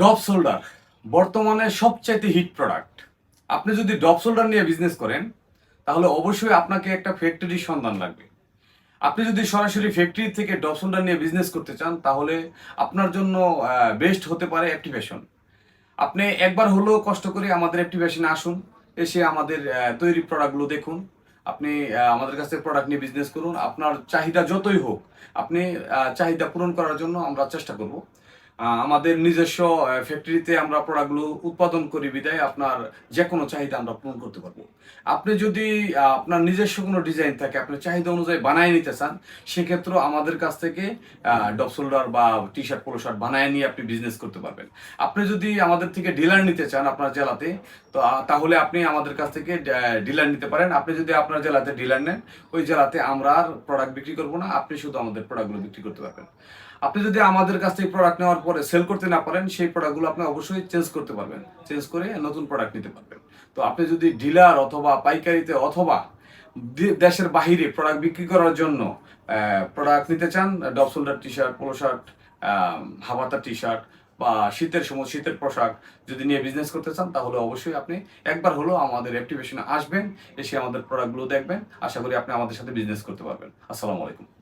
Depth solder, বর্তমানে সবচাইতে hit product. আপনি যদি ডপ সোল্ডার নিয়ে বিজনেস করেন, তাহলে অবশ্যই আপনাকে একটা ফ্যাক্টরির সন্ধান লাগবে। আপনি যদি সরাসরি ফ্যাক্টরি থেকে ডপ সোল্ডার নিয়ে বিজনেস করতে চান, তাহলে আপনার জন্য বেস্ট হতে পারে অ্যাক্টিভেশন আপনি একবার হলেও কষ্ট করে আমাদের অ্যাক্টিভেশনে আসুন, এসে আমাদের তৈরি প্রোডাক্টগুলো দেখুন। আপনি আমাদের কাছে প্রোডাক্ট নিয়ে বিজনেস করুন। আপনার চাহিদা যতই হোক, আপনি চাহিদা পূরণ করার জন্য আমরা চেষ্টা করব। আমাদের নিজস্ব ফ্যাক্টরিতে আমরা প্রোডাক্টগুলো উৎপাদন করি বিদায়, আপনার যে কোনো চাহিদা আমরা পূরণ করতে পারব। আপনি যদি আপনার নিজস্ব কোনো ডিজাইন থাকে আপনার চাহিদা অনুযায়ী বানায় নিতে চান, সেক্ষেত্রেও আমাদের কাছ থেকে ডপ শোল্ডার বা টি শার্ট পোলো শার্ট বানায় নিয়ে আপনি বিজনেস করতে পারবেন। আপনি যদি আমাদের থেকে ডিলার নিতে চান আপনার জেলাতে, তো তাহলে আপনি আমাদের কাছ থেকে ডিলার নিতে পারেন। আপনি যদি আপনার জেলাতে ডিলার নেন, ওই জেলাতে আমরা আর প্রোডাক্ট বিক্রি করব না, আপনি শুধু আমাদের প্রোডাক্টগুলো বিক্রি করতে পারবেন। আপনি যদি আমাদের কাছ থেকে প্রোডাক্ট নেওয়ার পরে সেল করতে না পারেন, সেই প্রোডাক্টগুলো আপনি অবশ্যই চেঞ্জ করতে পারবেন। চেঞ্জ করে নতুন প্রোডাক্ট নিতে পারবেন। তো আপনি যদি ডিলার অথবা পাইকারিতে অথবা দেশের বাহিরে প্রোডাক্ট বিক্রি করার জন্য প্রোডাক্ট নিতে চান drop shoulder T shirt polo shirt হাবাতা T shirt বা শীতের সময় শীতের পোশাক যদি নিয়ে বিজনেস করতে চান, তাহলে অবশ্যই আপনি একবার হলেও আমাদের অ্যাক্টিভেশনে আসবেন, এসে আমাদের প্রোডাক্টগুলো দেখবেন। আশা করি আপনি আমাদের সাথে বিজনেস করতে পারবেন। আসসালামু আলাইকুম।